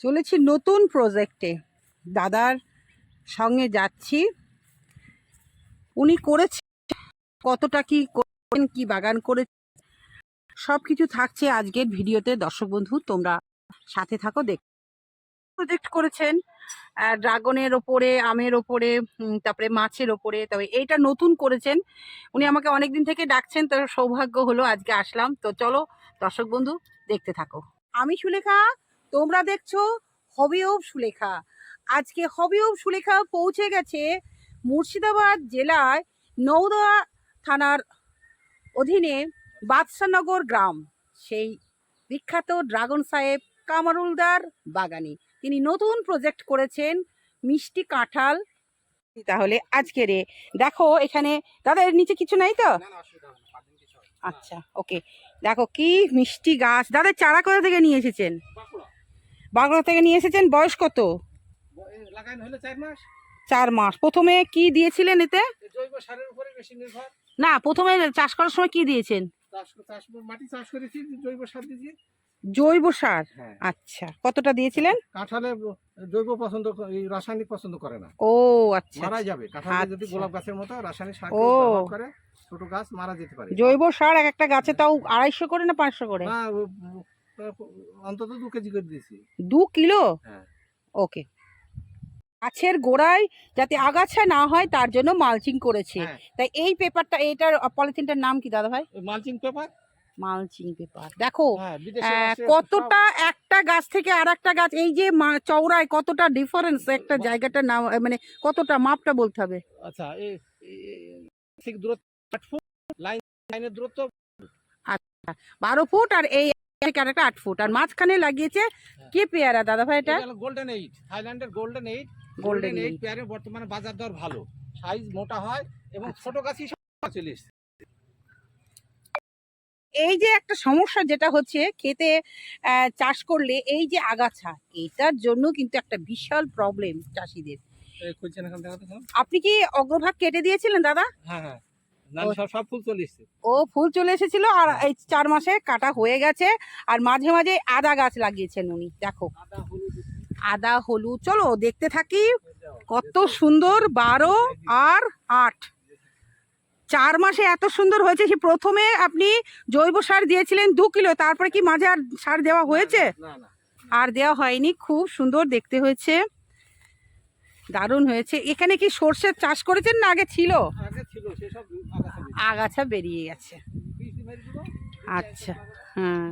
চলেছি নতুন প্রজেক্টে দাদার সঙ্গে যাচ্ছি। উনি করেছে কতটা কি করেন কি বাগান করে সব কিছু থাকছে আজকের ভিডিওতে। দর্শক বন্ধু, তোমরা সাথে থাকো, দেখ প্রজেক্ট করেছেন ড্রাগনের ওপরে, আমের ওপরে তারপরে মাছের ওপরে, তবে এইটা নতুন করেছেন। উনি আমাকে অনেকদিন থেকে ডাকছেন, তো সৌভাগ্য হলো আজকে আসলাম। তো চলো দর্শক বন্ধু, দেখতে থাকো। আমি সুলেখা তোমরা দেখছ হবি অফ সুলেখা। আজকে হবি অফ সুলেখা পৌঁছে গেছে মুর্শিদাবাদ জেলায় নওদা থানার অধীনে বাদশানগর গ্রাম। সেই বিখ্যাত ড্রাগন সাহেব কামারুলদার বাগানে। তিনি নতুন প্রজেক্ট করেছেন মিষ্টি কাঁঠাল। তাহলে আজকে রে দেখো এখানে দাদা এর নিচে কিছু নাই তো? আচ্ছা ওকে দেখো কি মিষ্টি গাছ। দাদা চারা কোথা থেকে নিয়ে এসেছেন? বাঁকুড়া থেকে নিয়ে এসেছেন বয়স কত? চার মাস। প্রথমে কি দিয়েছিলেন এতে? না প্রথমে চাষ করার সময় কি দিয়েছেন? জৈব সার হ্যাঁ। আচ্ছা কতটা দিয়েছিলেন? কাঁঠালে জৈব পছন্দ রাসায়নিক পছন্দ করে না। ও আচ্ছা মারা যাবে। কাঁঠালে যদি আচ্ছা। গোলাপ গাছের মতো রাসায়নিক সার করে ছোট গাছ মারা যেতে পারে। জৈব সার এক একটা গাছে তাও আড়াইশো করে না পাঁচশো করে? না অন্তত দু কেজি করে দিয়েছি। দু কিলো? হ্যাঁ। ওকে। গাছের গোড়ায় যাতে আগাছা না হয় তার জন্য মালচিং করেছে। হ্যাঁ। তাই এই পেপারটা এটার পলিথিনটার নাম কি দাদা ভাই মালচিং পেপার? Mulching paper. দেখো হ্যাঁ কতটা একটা গাছ থেকে আর একটা গাছ এই যে চওড়ায় কতটা ডিফারেন্স একটা জায়গাটার নাম মানে কতটা মাপটা বলতে হবে? আচ্ছা দূরত্ব লাইন লাইনের দূরত্ব বারো ফুট আর এই আর একটা আট ফুট। আর মাঝখানে লাগিয়েছে কি পেয়ারা দাদা ভাই এটা? গোল্ডেন এইট থাইল্যান্ডের গোল্ডেন এইট গোল্ডেন এইট পেয়ারের বর্তমানে বাজার দর ভালো। সাইজ মোটা হয় এবং আচ্ছা। ছোট গাছই চলে এই যে একটা সমস্যা যেটা হচ্ছে খেতে চাষ করলে এই যে আগাছা এটার জন্য কিন্তু একটা বিশাল প্রবলেম চাষিদের? আপনি কি অগ্রভাগ কেটে দিয়েছিলেন দাদা? হ্যাঁ হ্যাঁ। সব সব ফুল চলে এসছে। ও ফুল চলে এসেছিল আর এই চার মাসে কাটা হয়ে গেছে আর মাঝে মাঝে আদা গাছ লাগিয়েছেন উনি দেখো। আদা হলুদ। চলো দেখতে থাকি কত সুন্দর বারো আর আট। চার মাসে এত সুন্দর হয়েছে সে প্রথমে আপনি জৈব সার দিয়েছিলেন দু কিলো তারপরে কি মাঝে আর সার দেওয়া হয়েছে? আর দেওয়া হয়নি খুব সুন্দর দেখতে হয়েছে। দারুণ হয়েছে। এখানে কি সর্ষের চাষ করেছেন না? আগে ছিল। আগাছা বেরিয়ে গেছে। আচ্ছা হ্যাঁ।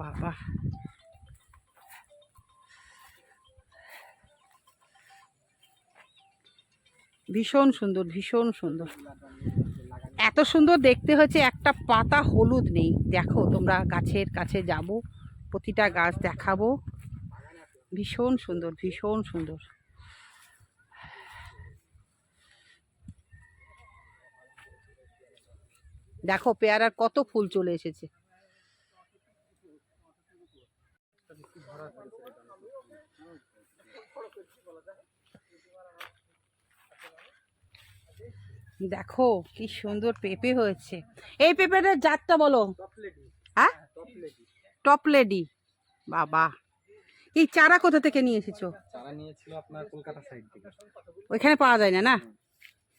বাবা। ভীষণ সুন্দর ভীষণ সুন্দর। এত সুন্দর দেখতে হচ্ছে একটা পাতা হলুদ নেই। দেখো তোমরা গাছের কাছে যাব প্রতিটা গাছ দেখাবো। ভীষণ সুন্দর ভীষণ সুন্দর। দেখো পেয়ারার কত ফুল চলে এসেছে। দেখো কি সুন্দর পেঁপে হয়েছে। এই পেঁপেটার জাতটা বলো। হ্যাঁ? টপ লেডি বাবা। এই চারা কোথা থেকে নিয়ে এসেছ? চারা নিয়েছিল আপনার কলকাতা সাইড থেকে। ওইখানে পাওয়া যায় না না?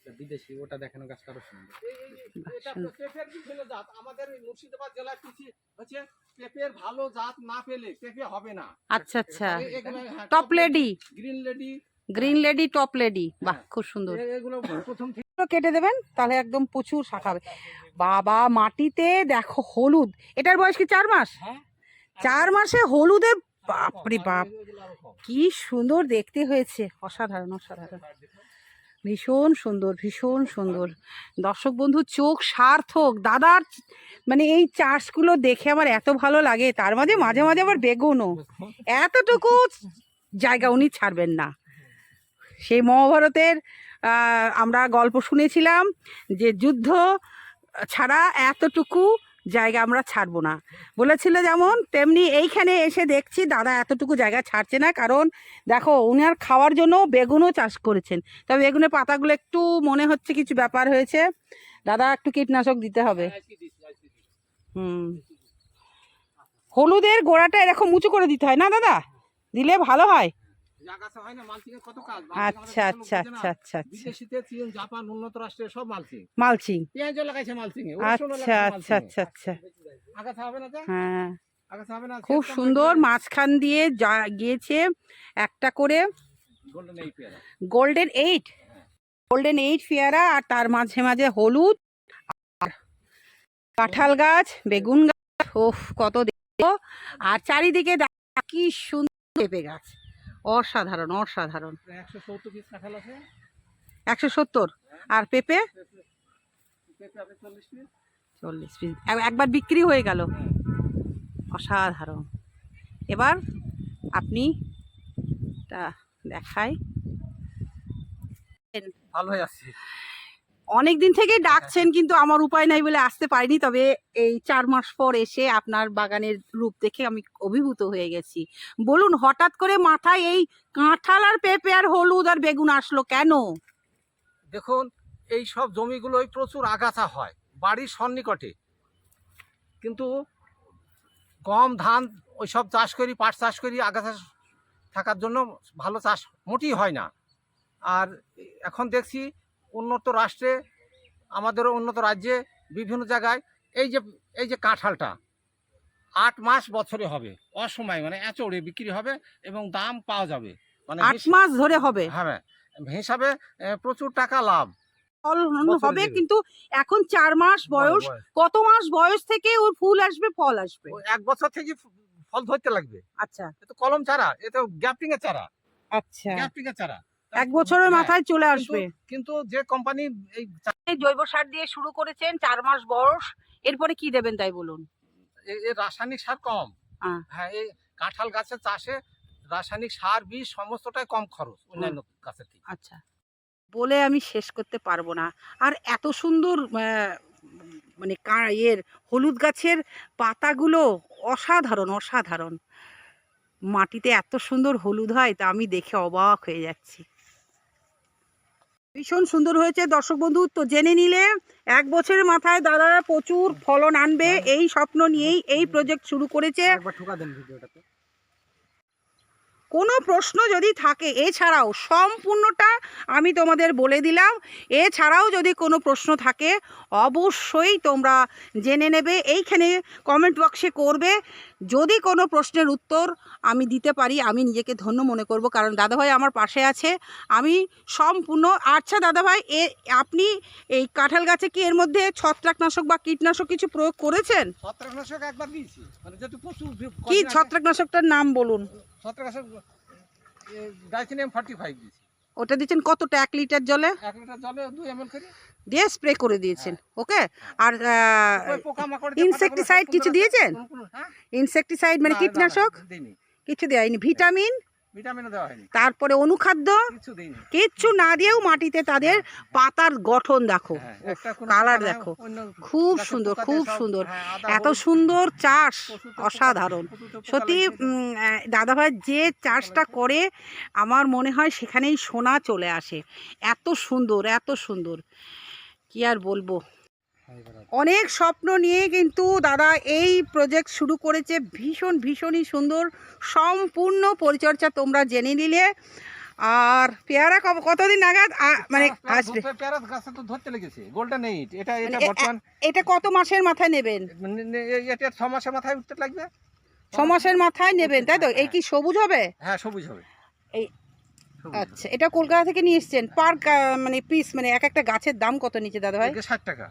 বিদেশি ওটা দেখানো গাছটা আরও সুন্দর বাহ, এটা সুন্দর। পেঁপের বিভিন্ন জাত? আমাদের মুর্শিদাবাদ জেলার কৃষি হচ্ছে পেঁপের ভালো জাত না পেলে পেঁপে হবে না। আচ্ছা আচ্ছা। Top lady green lady green lady top lady বাহ খুব সুন্দর। এগুলো প্রথম কেটে দেবেন তাহলে একদম প্রচুর শাখা হবে। বাবা মাটিতে দেখো হলুদ। এটার বয়স কি চার মাস? হ্যাঁ। চার মাসে হলুদের বাপরে বাপ। কি সুন্দর দেখতে হয়েছে। অসাধারণ অসাধারণ। ভীষণ সুন্দর ভীষণ সুন্দর। দর্শক বন্ধু চোখ সার্থক। দাদার মানে এই চাষগুলো দেখে আমার এত ভালো লাগে। তার মাঝে মাঝে মাঝে আবার বেগুনও। এতটুকু জায়গা উনি ছাড়বেন না। সেই মহাভারতের আমরা গল্প শুনেছিলাম যে যুদ্ধ ছাড়া এতটুকু জায়গা আমরা ছাড়বো না। বলেছিল যেমন, তেমনি এইখানে এসে দেখছি দাদা এতটুকু জায়গা ছাড়ছে না, কারণ দেখো উনার খাওয়ার জন্য বেগুনও চাষ করেছেন। তবে বেগুনের পাতাগুলো একটু মনে হচ্ছে কিছু ব্যাপার হয়েছে। দাদা একটু কীটনাশক দিতে হবে। হুম। হলুদের গোড়াটা এরকম উঁচু করে দিতে হয় না দাদা? দিলে ভালো হয়। আচ্ছা আচ্ছা আচ্ছা আচ্ছা আচ্ছা। বিদেশিতে জাপান উন্নত রাষ্ট্রের সব মালচিং। মালচিং পেঁয়াজও লাগাইছে মালচিং আচ্ছা আচ্ছা আচ্ছা আচ্ছা। আগাছা হবে না হ্যাঁ। খুব সুন্দর মাঝখান দিয়ে যা গিয়েছে একটা করে গোল্ডেন এইট গোল্ডেন এইট পেয়ারা আর তার মাঝে মাঝে হলুদ। আর কাঁঠাল গাছ বেগুন গাছ ওফ কত দেখো। আর চারিদিকে কি সুন্দর পেঁপে গাছ। অসাধারণ অসাধারণ। একশো সত্তর আর পেঁপে? চল্লিশ পিস একবার বিক্রি হয়ে গেল। অসাধারণ। এবার আপনি তা দেখাই। ভালো হয়ে যাচ্ছে অনেক দিন থেকেই ডাকছেন, কিন্তু আমার উপায় নাই বলে আসতে পারিনি। তবে এই চার মাস পর এসে আপনার বাগানের রূপ দেখে আমি অভিভূত হয়ে গেছি। বলুন, হঠাৎ করে মাথায় এই কাঁঠাল আর পেঁপে আর হলুদ আর বেগুন আসলো কেন? দেখুন, এই সব জমিগুলোই প্রচুর আগাছা হয়, বাড়ির সন্নিকটে। কিন্তু গম, ধান, ওই সব চাষ করি, পাট চাষ করি, আগাছা থাকার জন্য ভালো চাষ মোটেই হয় না। আর এখন দেখছি উন্নত রাষ্ট্রে আমাদেরও উন্নত রাজ্যে বিভিন্ন জায়গায় এই যে এই যে কাঁঠালটা আট মাস বছরে হবে অসময় মানে এচড়ে বিক্রি হবে এবং দাম পাওয়া যাবে। মানে আট মাস ধরে হবে? হ্যাঁ হিসাবে প্রচুর টাকা লাভ। ফল হবে কিন্তু এখন চার মাস বয়স কত মাস বয়স থেকে ওর ফুল আসবে ফল আসবে? এক বছর থেকে ফল ধরতে লাগবে। আচ্ছা। এ তো কলম চারা এ তো গ্যাপটিং এর চারা। আচ্ছা। গ্যাপটিং এর চারা। এক বছরের হ্যাঁ, মাথায় চলে আসবে। কিন্তু যে কোম্পানি এই জৈব সার দিয়ে শুরু করেছেন চার মাস বয়স এরপরে কি দেবেন তাই বলুন? রাসায়নিক সার কম। হ্যাঁ। হ্যাঁ এই কাঁঠাল গাছের চাষে রাসায়নিক সার বীজ সমস্তটাই কম খরচ অন্যান্য গাছের থেকে। আচ্ছা। বলে আমি শেষ করতে পারব না। আর এত সুন্দর মানে কা- এর হলুদ গাছের পাতাগুলো অসাধারণ অসাধারণ। মাটিতে এত সুন্দর হলুদ হয় তা আমি দেখে অবাক হয়ে যাচ্ছি। ভীষণ সুন্দর হয়েছে। দর্শক বন্ধু তো জেনে নিলে এক বছরের মাথায় দাদারা প্রচুর ফলন আনবে। এই স্বপ্ন নিয়েই এই প্রজেক্ট শুরু করেছে একবার ঠোকা দেন ভিডিওটাতে কোনো প্রশ্ন যদি থাকে এছাড়াও সম্পূর্ণটা আমি তোমাদের বলে দিলাম। এছাড়াও যদি কোনো প্রশ্ন থাকে অবশ্যই তোমরা জেনে নেবে এইখানে কমেন্ট বক্সে করবে। যদি কোনো প্রশ্নের উত্তর আমি দিতে পারি আমি নিজেকে ধন্য মনে করব কারণ দাদাভাই আমার পাশে আছে। আমি সম্পূর্ণ আচ্ছা দাদাভাই এ আপনি এই কাঁঠাল গাছে কি এর মধ্যে ছত্রাকনাশক বা কীটনাশক কিছু প্রয়োগ করেছেন? ছত্রাকনাশক একবার দিয়েছি মানে কি ছত্রাকনাশকটার নাম বলুন? ছত্রাকনাশক ডাইথিনিয়াম ফর্টি ফাইভ দিয়েছি। ওটা দিচ্ছেন কতটা এক লিটার জলে? এক লিটার জলে দুই এম করে। দিয়ে স্প্রে করে দিয়েছেন ওকে? আর ওই পোকামাকড় যে insecticide পাতাগুলো কিছু দিয়েছেন? হ্যাঁ? ইনসেকটিসাইড মানে কীটনাশক? কিছু দেয়নি। ভিটামিন? ভিটামিনও দেওয়া হয়নি। তারপরে অনুখাদ্য কিছু কিচ্ছু না দিয়েও মাটিতে তাদের পাতার গঠন দেখো হ্যাঁ, কালার দেখো। খুব সুন্দর খুব সুন্দর। হ্যাঁ, এত সুন্দর চাষ অসাধারণ। সত্যি দাদাভাই যে চাষটা করে আমার মনে হয় সেখানেই সোনা চলে আসে। এত সুন্দর এত সুন্দর। কি আর বলব? অনেক স্বপ্ন নিয়ে কিন্তু দাদা এই প্রজেক্ট শুরু করেছে। ভীষণ ভীষণই সুন্দর। সম্পূর্ণ পরিচর্যা তোমরা জেনে নিলে। আর পেয়ারা কতদিন নাগাদ? মানে আসবে পেয়ারা গাছে তো ধরতে লেগেছে গোল্ডেন এইট এটা এটা মানে বর্তমান এটা কত মাসের মাথায় নেবেন? মানে এটা ছ মাসের মাথায় উঠতে লাগবে। ছ মাসের মাথায় নেবেন তাই তো? এই কি সবুজ হবে? হ্যাঁ সবুজ হবে। এই আচ্ছা এটা কলকাতা থেকে নিয়ে এসছেন। পার মানে পিস মানে এক একটা গাছের দাম কত নিচে দাদা ভাই। ষাট টাকা।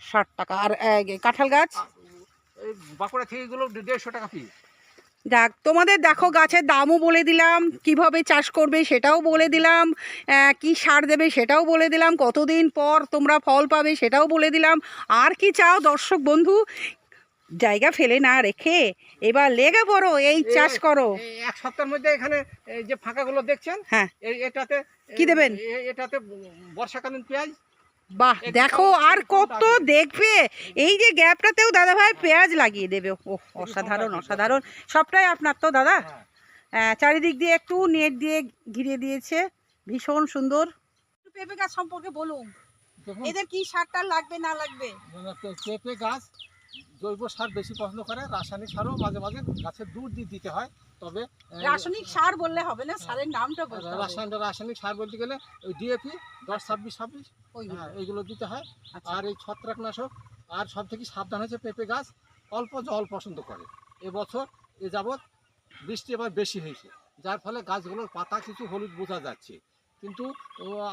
ষাট টাকা। আর কাঁঠাল গাছ? বাঁকুড়া থেকে এগুলো দেড়শো টাকা পিস যাক তোমাদের দেখো গাছের দামও বলে দিলাম কীভাবে চাষ করবে সেটাও বলে দিলাম কি সার দেবে সেটাও বলে দিলাম কতদিন পর তোমরা ফল পাবে সেটাও বলে দিলাম। আর কি চাও দর্শক বন্ধু? জায়গা ফেলে না রেখে এবার লেগে পড়ো এই চাষ করো। এক সপ্তাহের মধ্যে এখানে এই যে ফাঁকাগুলো দেখছেন? হ্যাঁ। এটাতে কি দেবেন? এটাতে বর্ষাকালীন পেঁয়াজ বাহ দেখো আর কত। দেখবে। এই যে গ্যাপটাতেও দাদা ভাই পেঁয়াজ লাগিয়ে দেবে। ও অসাধারণ অসাধারণ। সবটাই আপনার তো দাদা? হ্যাঁ। চারিদিক দিয়ে একটু নেট দিয়ে ঘিরে দিয়েছে। ভীষণ সুন্দর। পেঁপে গাছ সম্পর্কে বলুন। এদের কি সার টার লাগবে না লাগবে? পেঁপে গাছ জৈব সার বেশি পছন্দ করে। রাসায়নিক সারও মাঝে মাঝে গাছের দুধ দিয়ে দিতে হয়। তবে রাসায়নিক সার বললে হবে না সারের নামটা বলতে রাসায়নিক রাসায়নিক সার বলতে গেলে ওই ডিএপি দশ ছাব্বিশ ছাব্বিশ। হ্যাঁ এইগুলো দিতে হয় আচ্ছা। আর এই ছত্রাকনাশক আর সব থেকে সাবধান হচ্ছে পেঁপে গাছ অল্প জল পছন্দ করে এবছর এ যাবৎ বৃষ্টি এবার বেশি হয়েছে যার ফলে গাছগুলোর পাতা কিছু হলুদ বোঝা যাচ্ছে কিন্তু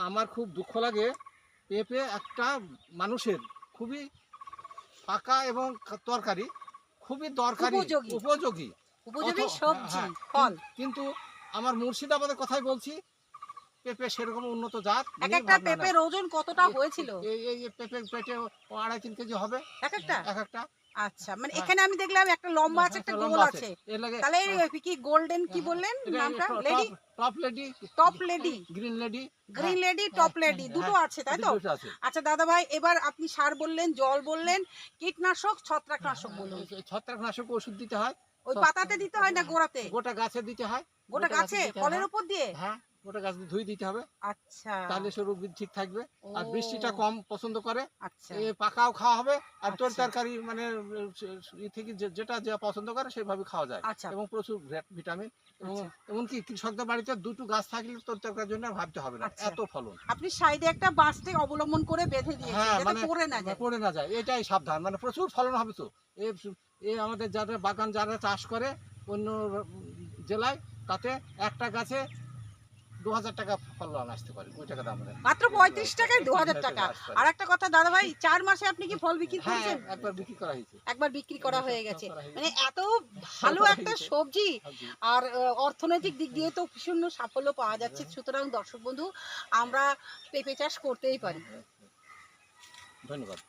আমার খুব দুঃখ লাগে পেঁপে একটা মানুষের খুবই পাকা এবং তরকারি খুবই দরকারি উপযোগী। উপযোগী উপযোগী সবজি হ্যাঁ, ফল। কিন্তু আমার মুর্শিদাবাদের কথাই বলছি পেঁপে সেরকম উন্নত জাত এক একটা পেঁপের ওজন কতটা হয়েছিল? এই এই পেঁপে পেটে আড়াই তিন কেজি হবে। এক একটা? এক একটা। আচ্ছা মানে হ্যাঁ। এখানে আমি দেখলাম একটা লম্বা আছে একটা গোল আছে। তাহলে কি গোল্ডেন কি বললেন নামটা? Lady? Top lady. Top lady. Green lady. Green lady top lady. দুটো আছে তাই তো? আচ্ছা দাদা ভাই এবার আপনি সার বললেন জল বললেন কীটনাশক ছত্রাকনাশক এই ছত্রাকনাশক ওষুধ দিতে হয়। ওই পাতাতে দিতে হয় না গোড়াতে? গোটা গাছে দিতে হয় গোটা গাছে ফলের উপর দিয়ে? হ্যাঁ গোটা গাছ ধুই দিতে হবে। আচ্ছা। তাহলে সে রোগ ঠিক থাকবে। আর বৃষ্টিটা কম পছন্দ করে। আচ্ছা। পাকাও খাওয়া হবে। আর তোর আচ্ছা। তরকারি মানে থেকে যেটা যে পছন্দ করে সেভাবে খাওয়া যায়। আচ্ছা। এবং প্রচুর ভিটামিন। এবং আচ্ছা। এমনকি কৃষকদের বাড়িতে দুটো গাছ থাকলে তোর তরকারির জন্য ভাবতে হবে না। এত ফলন। আপনি সাইডে একটা বাঁশতে অবলম্বন করে বেঁধে দিয়েছেন হ্যাঁ যাতে মানে পড়ে না যায়। পড়ে না যায়। এটাই সাবধান। মানে প্রচুর ফলন হবে তো। এ আমাদের যারা বাগান যারা চাষ করে অন্য জেলায় তাতে একটা গাছে দু হাজার টাকা ফলন আসতে পারে। ওই টাকা দাম মাত্র পঁয়ত্রিশ টাকায় দু হাজার টাকা আর একটা কথা দাদা ভাই চার মাসে আপনি কি ফল বিক্রি হ্যাঁ করেছেন? একবার বিক্রি করা হয়েছে। একবার বিক্রি করা হয়ে গেছে। মানে এত ভালো একটা সবজি। আর অর্থনৈতিক দিক দিয়ে তো ভীষণ সাফল্য পাওয়া যাচ্ছে। সুতরাং দর্শক বন্ধু আমরা পেঁপে চাষ করতেই পারি। ধন্যবাদ।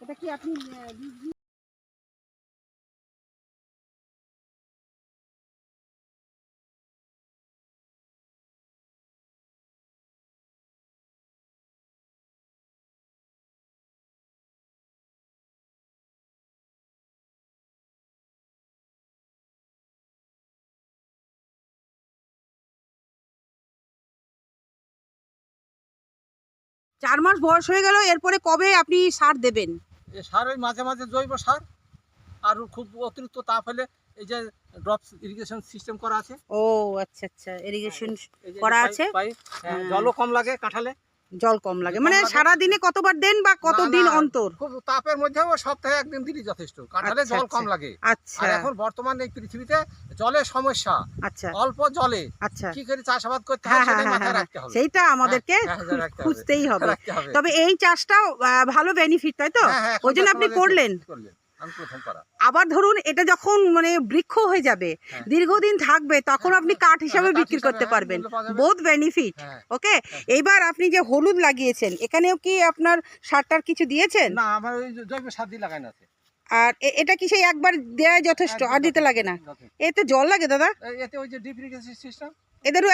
এটা কি আপনি চার মাস বয়স হয়ে গেল এরপরে কবে আপনি সার দেবেন? এ সার ওই মাঝে মাঝে জৈব সার আর খুব অতিরিক্ত তাপ হলে এই যে ড্রপ ইরিগেশন সিস্টেম করা আছে ও আচ্ছা আচ্ছা ইরিগেশন করা আছে? হ্যাঁ, হ্যাঁ। জলও কম লাগে কাঁঠালে জল কম লাগে। মানে সারা দিনে কতবার দেন বা কত দিন অন্তর? খুব তাপের মধ্যেও সপ্তাহে একদিন দিলেই যথেষ্ট। কাঁঠালে আচ্ছা, জল কম আচ্ছা। লাগে। আচ্ছা। আর এখন বর্তমান এই পৃথিবীতে জলের সমস্যা। আচ্ছা। অল্প জলে। আচ্ছা। কি করে চাষাবাদ করতে হ্যাঁ হয় হ্যাঁ হ্যাঁ মাথায় রাখতে হবে। সেইটা আমাদেরকে। খুঁজতেই হবে। তবে এই চাষটাও ভালো বেনিফিট তাই তো? ওই জন্য আপনি করলেন। আবার ধরুন এটা যখন মানে বৃক্ষ হয়ে যাবে হ্যাঁ। দীর্ঘদিন থাকবে তখন আপনি কাঠ হিসাবে হ্যাঁ, বিক্রি করতে হ্যাঁ, পারবেন। বোধ বেনিফিট হ্যাঁ। ওকে এইবার আপনি যে হলুদ লাগিয়েছেন এখানেও কি আপনার সারটার কিছু দিয়েছেন? না আমার ওই জৈব সার দিয়ে লাগানো আছে। আর এটা কি সেই একবার দেওয়া যথেষ্ট? আর দিতে লাগে না। এতে জল লাগে দাদা। এতে ওই যে ডিপ সিস্টেম এদেরও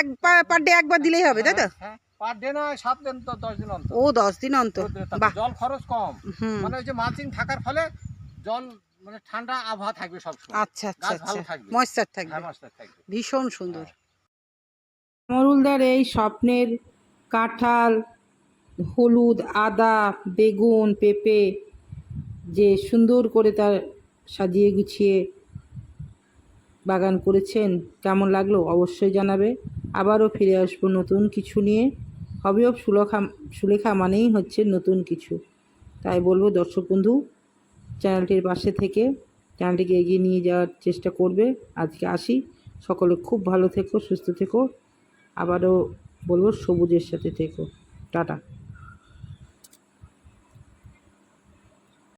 এক পার ডে একবার দিলেই হবে তাই তো? হ্যাঁ। পার ডে নয় সাত দিন তো দশ দিন অন্তর। ও দশ দিন অন্তর। জল খরচ কম। হুম। মানে ওই যে মালচিং থাকার ফলে জল মানে ঠান্ডা আবহাওয়া থাকবে সব আচ্ছা আচ্ছা আচ্ছা। থাকবে। ময়েশ্চার থাকবে। হ্যাঁ থাকবে। ভীষণ সুন্দর। মরুলদার এই স্বপ্নের কাঁঠাল হলুদ আদা বেগুন পেঁপে যে সুন্দর করে তার সাজিয়ে গুছিয়ে বাগান করেছেন কেমন লাগল অবশ্যই জানাবে। আবারও ফিরে আসব নতুন কিছু নিয়ে। অফ সুলেখা সুলেখা মানেই হচ্ছে নতুন কিছু। তাই বলব, দর্শক বন্ধু, চ্যানেলটির পাশে থেকে চ্যানেলটিকে এগিয়ে নিয়ে যাওয়ার চেষ্টা করবে। আজকে আসি। সকলে খুব ভালো থেকো, সুস্থ থেকো। আবারও বলব, সবুজের সাথে থেকো। টাটা।